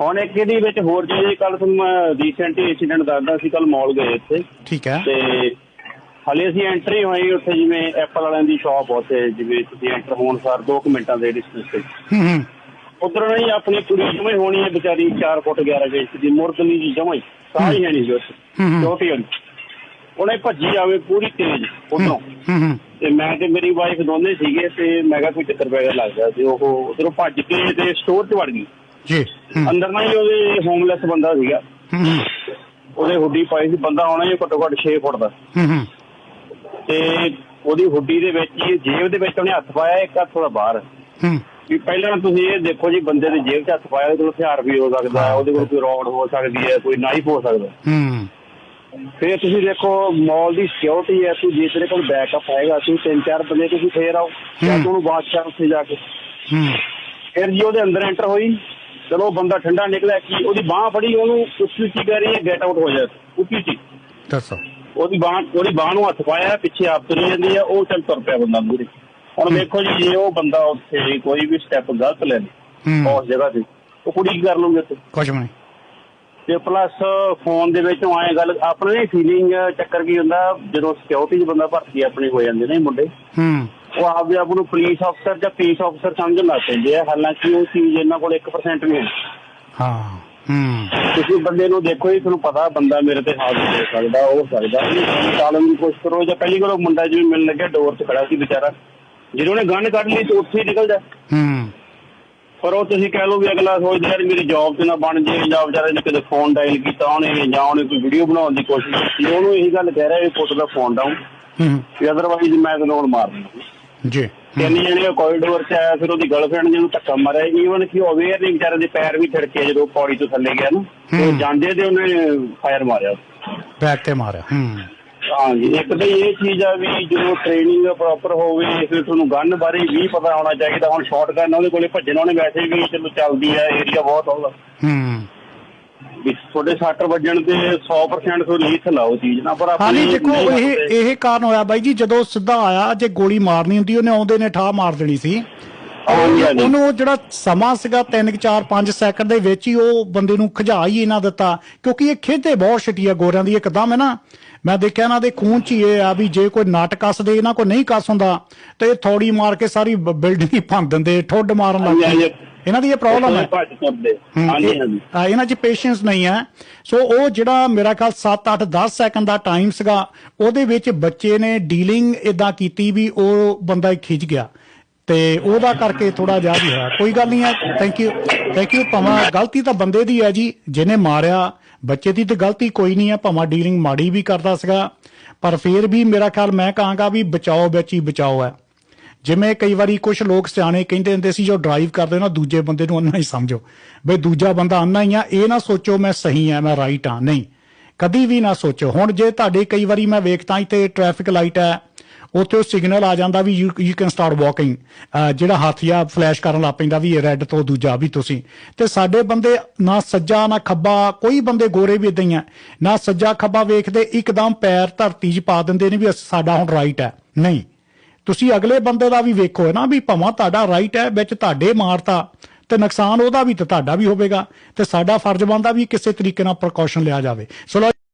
ਹੁਣ ਇੱਕ ਇਹਦੇ ਵਿੱਚ ਹੋਰ ਚੀਜ਼ ਕੱਲ ਤੁਹਾਨੂੰ ਰੀਸੈਂਟਲੀ ਇਨਸੀਡੈਂਟ ਦੱਸਦਾ ਸੀ ਕੱਲ ਮਾਲ ਗਏ ਇੱਥੇ। ਠੀਕ ਹੈ। ਤੇ ਹਲੇ ਅਸੀਂ ਐਂਟਰੀ ਹੋਈ ਉੱਥੇ ਜਿਵੇਂ ਐਪਲ ਵਾਲਿਆਂ ਦੀ ਸ਼ਾਪ ਉੱਥੇ ਜਿਵੇਂ ਤੁਸੀਂ ਐਂਟਰ ਹੋਣ ਸਾਰ 2 ਮਿੰਟਾਂ ਦੇ ਡਿਸਟੈਂਸ ਤੇ। ਹੂੰ ਹੂੰ। ਉਧਰ ਨਹੀਂ ਆਪਣੀ ਕੁੜੀ ਜਮੇ ਹੋਣੀ ਹੈ ਵਿਚਾਰੀ 4 ਫੁੱਟ 11 ਇੰਚ ਦੀ ਮੁਰਦਲੀ ਜੀ ਜਮਾ ਹੀ ਸਾਹ ਹੀ ਹੈ ਨਹੀਂ ਜੀ ਹੂੰ ਹੂੰ। ਛੋਟੀ ਹੋਣੀ ਉਹਨੇ ਭੱਜੀ ਆਵੇ ਪੂਰੀ ਤੇਜ਼ ਉਧਰੋਂ। ਹੂੰ ਹੂੰ ਤੇ ਮੈਂ ਤੇ ਮੇਰੀ ਵਾਈਫ ਦੋਨੇ ਸੀਗੇ ਤੇ ਮੈਂ ਕਿਹਾ ਕੋਈ ਚੱਕਰ ਪੈ ਗਿਆ ਲੱਗਦਾ ਤੇ ਉਹ ਉਧਰੋਂ ਭੱਜ ਕੇ ਤੇ ਸਟੋਰ 'ਚ ਵੜ ਗਈ। ਜੀ। ਅੰਦਰ ਨਾ ਹੀ ਉਹਦੇ ਹੋਮਲੈਸ ਬੰਦਾ ਸੀਗਾ। ਉਹਦੇ ਹੁੱਡੀ ਪਾਈ ਸੀ ਬੰਦਾ ਹੋਣਾ ਜੀ ਘੱਟੋ ਘੱਟ 6 ਫੁੱਟ ਦਾ। ਤੇ ਉਹਦੀ ਹੁੱਡੀ ਦੇ ਵਿੱਚ ਹੀ ਜੇਬ ਦੇ ਵਿੱਚ ਉਹਨੇ ਹੱਥ ਪਾਇਆ ਇੱਕ ਹੱਥ ਉਹਦਾ ਬਾਹਰ। ਹੂੰ। ਵੀ ਪਹਿਲਾਂ ਤੁਸੀਂ ਇਹ ਦੇਖੋ ਜੀ ਬੰਦੇ ਦੀ ਜੇਬ 'ਚ ਹੱਥ ਪਾਇਆ ਉਹਦੇ ਕੋਲ ਹਥਿਆਰ ਵੀ ਹੋ ਸਕਦਾ ਹੈ। ਉਹਦੇ ਕੋਲ ਕੋਈ ਰੌਡ ਹੋ ਸਕਦੀ ਹੈ ਕੋਈ ਨਾਈਫ ਹੋ ਸਕਦਾ। ਹੂੰ। ਫਿਰ ਤੁਸੀਂ ਦੇਖੋ ਮਾਲ ਦੀ ਸਿਕਿਉਰਿਟੀ ਹੈ ਤੂੰ ਜੇ ਤੇਰੇ ਕੋਲ ਬੈਕਅਪ ਹੈਗਾ ਤੂੰ ਤਿੰਨ ਚਾਰ ਬੰਦੇ ਤੁਸੀਂ ਫੇਰ ਆਓ ਜਾਂ ਤੂੰ ਉਹਨੂੰ ਬਾਤ ਕਰ ਉੱਥੇ ਜਾ ਕੇ। ਹੂੰ। ਫਿਰ ਜੀ ਉਹਦੇ ਅੰਦਰ ਐਂਟਰ ਹੋਈ। ਚਲੋ ਬੰਦਾ ਠੰਡਾ ਨਿਕਲਿਆ ਕੀ ਉਹਦੀ ਬਾਹ ਫੜੀ ਉਹਨੂੰ ਉੱਚੀ ਕਰ ਰਹੀ ਹੈ ਗੈਟ ਆਊਟ ਹੋ ਜਾ ਉੱਚੀ ਉੱਚੀ। ਦੱਸੋ। ਉਹਦੀ ਬਾਹ ਉਹਦੀ ਬਾਹ ਨੂੰ ਹੱਥ ਪਾਇਆ ਪਿੱਛੇ ਆਪ ਤੁਰੀ ਜਾਂਦੀ ਹੈ ਉਹ ਚੱਲ ਤੁਰ ਪਿਆ ਬੰਦਾ ਮੂਰੇ ਹੁਣ ਦੇਖੋ ਜੀ ਜੇ ਉਹ ਬੰਦਾ ਉੱਥੇ ਕੋਈ ਵੀ ਸਟੈਪ ਗਲਤ ਲੈ ਲੇ ਉਸ ਜਗ੍ਹਾ ਤੇ ਉਹ ਕੁੜੀ ਕੀ ਕਰ ਲੂਗੀ ਉੱਥੇ? ਕੁਝ ਨਹੀਂ। ਤੇ ਪਲੱਸ ਫੋਨ ਦੇ ਵਿੱਚ ਆਏ ਗੱਲ ਆਪਣੇ ਫੀਲਿੰਗ ਚੱਕਰ ਕੀ ਹੁੰਦਾ ਜਦੋਂ ਸਿਕਿਉਰਿਟੀ 'ਚ ਬੰਦਾ ਭਰਤੀ ਆਪਣੇ ਹੋ ਜਾਂਦੇ ਨੇ ਮੁੰਡੇ। ਹੂੰ। ਉਹ ਆਪਦੇ ਆਪ ਨੂੰ ਪੁਲਿਸ ਅਫਸਰ ਜਾਂ ਪੀਸ ਅਫਸਰ ਸਮਝਣ ਲੱਗ ਪੈਂਦੇ ਆ। ਹਾਲਾਂਕਿ ਉਹ ਚੀਜ਼ ਇਹਨਾਂ ਕੋਲ 1% ਨਹੀਂ ਹੈ। ਹਾਂ ਹੂੰ। ਤੁਸੀਂ ਬੰਦੇ ਨੂੰ ਦੇਖੋ ਜੀ ਤੁਹਾਨੂੰ ਪਤਾ ਬੰਦਾ ਮੇਰੇ ਤੇ ਹਾਜ਼ਰ ਹੋ ਸਕਦਾ ਉਹ ਹੋ ਸਕਦਾ ਟਾਲਣ ਦੀ ਕੋਸ਼ਿਸ਼ ਕਰੋ ਜਾਂ ਪਹਿਲੀ ਵਾਰ ਉਹ ਮੁੰਡਾ ਜਿਵੇਂ ਮਿਲਣ ਲੱਗਿਆ ਡੋਰ 'ਚ ਖੜਾ ਸੀ ਵਿਚਾਰਾ। ਜਦੋਂ ਉਹਨੇ ਗਨ ਕੱਢ ਲਈ ਤੇ ਉੱਥੇ ਹੀ ਨਿਕਲ ਜਾ ਹੂੰ। ਪਰ ਉਹ ਤੁਸੀਂ ਕਹਿ ਲਓ ਵੀ ਅਗਲਾ ਸੋਚਦਾ ਯਾਰ ਮੇਰੀ ਜੌਬ ਤੇ ਨਾ ਬਣ ਜੇ ਜਾਂ ਵਿਚਾਰੇ ਨੇ ਕਿਤੇ ਫੋਨ ਡਾਇਲ ਕੀਤਾ ਉਹਨੇ ਜਾਂ ਉਹਨੇ ਕੋਈ ਵੀਡੀਓ ਬਣਾਉਣ ਦੀ ਕੋਸ਼ਿਸ਼ ਕੀਤੀ। ਉਹਨੂੰ ਇਹੀ ਗੱਲ ਕਹਿ ਰਿਹਾ ਵੀ ਪੁੱਤ ਦਾ ਫੋਨ ਡਾਊਨ ਹੂੰ। ਵੀ ਅਦਰਵਾਈਜ਼ ਮੈਂ ਤੈਨੂੰ ਹੁਣ ਮਾਰ ਦੇਣਾ ਜੀ। ਤਿੰਨ ਜਣੇ ਕੋਰੀਡੋਰ 'ਚ ਆਇਆ ਫਿਰ ਉਹਦੀ ਗਰਲਫ੍ਰੈਂਡ ਜਿਹਨੂੰ ਧੱਕਾ ਮਾਰਿਆ ਈਵਨ ਕਿ ਉਹ ਅਵੇਅਰ ਨਹੀਂ ਵਿਚਾਰੇ ਦੇ ਪੈਰ ਵੀ ਥੜਕੇ ਜਦੋਂ ਪੌੜੀ ਤੋਂ ਥੱਲੇ ਗਿਆ ਨਾ। ਤੇ। ਜਾਂਦੇ ਤੇ ਉਹਨੇ ਫਾਇਰ ਮਾਰਿਆ। ਬੈਕ ਤੇ ਮਾਰਿਆ ਹੂੰ। ਹਾਂਜੀ ਇੱਕ ਤਾਂ ਇਹ ਚੀਜ਼ ਆ ਵੀ ਜਦੋਂ ਟ੍ਰੇਨਿੰਗ ਪ੍ਰੋਪਰ ਹੋਵੇ ਫਿਰ ਤੁਹਾਨੂੰ ਗਨ ਬਾਰੇ ਵੀ ਪਤਾ ਹੋਣਾ ਚਾਹੀਦਾ। ਹੁਣ ਸ਼ਾਰਟ ਗਨ ਉਹਦੇ ਕੋਲੇ ਭੱਜਣਾ ਉਹਨੇ ਵੈਸੇ ਵੀ ਚਲੋ ਚੱਲਦੀ ਆ ਏਰੀਆ ਬਹੁਤ ਹੋਗਾ ਹੂੰ। ਵੀ ਤੁਹਾਡੇ ਸੱਟ ਵੱਜਣ ਤੇ 100% ਤੋਂ ਲੀਥ ਲਾਓ ਚੀਜ਼ ਨਾ ਪਰ ਆਪਣੀ ਦੇਖੋ ਨਹੀਂ ਇਹ ਇਹ ਕਾਰਨ ਹੋਇਆ ਬਾਈ ਜੀ ਜਦੋਂ ਸਿੱਧਾ ਆਇਆ ਜੇ ਗੋਲੀ ਮਾਰਨੀ ਹੁੰਦੀ ਉਹਨੇ ਆਉਂਦੇ ਨੇ ਠਾ ਮਾਰ ਦੇਣੀ ਸੀ ਹਾਂਜੀ, ਹਾਂਜੀ। ਉਹਨੂੰ ਉਹ ਜਿਹੜਾ ਸਮਾਂ ਸੀਗਾ 3 4 5 ਸੈਕਿੰਡ ਦੇ ਵਿੱਚ ਹੀ ਉਹ ਬੰਦੇ ਨੂੰ ਖਿਜਾ ਹੀ ਇਹਨਾਂ ਦਿੱਤਾ ਕਿਉਂਕਿ ਇਹ ਖੇਤੇ ਬਹੁਤ ਛਟੀ ਆ ਗੋਰਿਆਂ ਦੀ ਇੱਕਦਮ ਹੈ ਨਾ? ਮੈਂ ਦੇਖਿਆ ਇਹਨਾਂ ਦੇ ਖੂਨ ਚ ਹੀ ਇਹ ਆ ਵੀ ਜੇ ਕੋਈ ਨਟ ਕੱਸਦੇ ਇਹਨਾਂ ਕੋ ਨਹੀਂ ਕੱਸ ਹੁੰਦਾ ਤੇ ਇਹ ਥੋੜੀ ਮਾਰ ਕੇ ਸਾਰੀ ਬਿਲਡਿੰਗ ਹੀ ਭੰਨ ਦਿੰਦੇ ਠੁੱਡ ਮਾਰਨ ਲੱਗ ਜਾਂਦੇ। ਇਹਨਾਂ ਦੀ ਇਹ ਪ੍ਰੋਬਲਮ ਹੈ। ਇਹਨਾਂ 'ਚ ਪੇਸ਼ੈਂਸ ਨਹੀਂ ਹੈ। ਸੋ ਉਹ ਜਿਹੜਾ ਮੇਰਾ ਖਿਆਲ 7 8 10 ਸੈਕਿੰਡ ਦਾ ਟਾਈਮ ਸੀਗਾ ਉਹਦੇ ਵਿੱਚ ਬੱਚੇ ਨੇ ਡੀਲਿੰਗ ਇਦਾਂ ਕੀਤੀ ਵੀ ਉਹ ਬੰਦਾ ਖਿੱਚ ਗਿਆ। ਤੇ ਉਹਦਾ ਕਰਕੇ ਥੋੜਾ ਜਿਹਾ ਵੀ ਹੋਇਆ। ਕੋਈ ਗੱਲ ਨਹੀਂ ਹੈ ਥੈਂਕ ਯੂ ਥੈਂਕ ਯੂ ਭਾਵੇਂ ਗਲਤੀ ਤਾਂ ਬੰਦੇ ਦੀ ਹੈ ਜੀ, ਜਿਹਨੇ ਮਾਰਿਆ, ਬੱਚੇ ਦੀ ਤਾਂ ਗਲਤੀ ਕੋਈ ਨਹੀਂ ਹੈ, ਭਾਵੇਂ ਡੀਲਿੰਗ ਮਾੜੀ ਵੀ ਕਰਦਾ ਸੀਗਾ। ਪਰ ਫਿਰ ਵੀ ਮੇਰਾ ਖਿਆਲ ਮੈਂ ਕਹਾਂਗਾ ਵੀ ਬਚਾਓ ਵਿੱਚ ਹੀ ਬਚਾਓ ਹੈ। ਜਿਵੇਂ ਕਈ ਵਾਰੀ ਕੁਝ ਲੋਕ ਸਿਆਣੇ ਕਹਿੰਦੇ ਹੁੰਦੇ ਸੀ, ਜੋ ਡਰਾਈਵ ਕਰਦੇ ਨਾ, ਦੂਜੇ ਬੰਦੇ ਨੂੰ ਅੰਨਾ ਹੀ ਸਮਝੋ। ਬਈ ਦੂਜਾ ਬੰਦਾ ਅੰਨਾ ਹੀ ਆ, ਇਹ ਨਾ ਸੋਚੋ ਮੈਂ ਸਹੀ ਆ ਮੈਂ ਰਾਈਟ ਆ ਨਹੀਂ, ਕਦੀ ਵੀ ਨਾ ਸੋਚੋ। ਹੁਣ ਜੇ ਤੁਹਾਡੇ ਕਈ ਵਾਰੀ ਮੈਂ ਵੇਖਦਾ ਇੱਥੇ ਟ੍ਰੈਫਿਕ ਲਾਈਟ ਹੈ ਉੱਥੇ ਉਹ ਸਿਗਨਲ ਆ ਜਾਂਦਾ ਵੀ you you can start walking ਜਿਹੜਾ ਹੱਥ ਜਾਂ ਫਲੈਸ਼ ਕਰਨ ਲੱਗ ਪੈਂਦਾ ਵੀ ਇਹ ਰੈੱਡ ਤੋਂ ਦੂਜਾ ਵੀ ਤੁਸੀਂ। ਤੇ ਸਾਡੇ ਬੰਦੇ ਨਾ ਸੱਜਾ, ਨਾ ਖੱਬਾ, ਕੋਈ ਬੰਦੇ ਗੋਰੇ ਵੀ ਇਦਾਂ ਹੀ ਆ। ਨਾ ਸੱਜਾ, ਖੱਬਾ ਵੇਖਦੇ, ਇੱਕਦਮ ਪੈਰ ਧਰਤੀ 'ਚ ਪਾ ਦਿੰਦੇ ਨੇ ਵੀ ਅਸ- ਸਾਡਾ ਹੁਣ ਰਾਈਟ ਹੈ। ਨਹੀਂ। ਤੁਸੀਂ ਅਗਲੇ ਬੰਦੇ ਦਾ ਵੀ ਵੇਖੋ ਨਾ ਵੀ ਭਾਵੇਂ ਤੁਹਾਡਾ ਰਾਈਟ ਹੈ, ਵਿੱਚ ਤੁਹਾਡੇ ਮਾਰਤਾ। ਤੇ ਨੁਕਸਾਨ ਉਹਦਾ ਵੀ ਤੇ ਤੁਹਾਡਾ ਵੀ ਹੋਵੇਗਾ। ਤੇ ਸਾਡਾ ਫਰਜ਼ ਬਣਦਾ ਵੀ ਕਿਸੇ ਤਰੀਕੇ ਨਾਲ ਪ੍ਰੀਕਾਸ਼ਨ ਲਿਆ ਜਾਵੇ। ਸੋ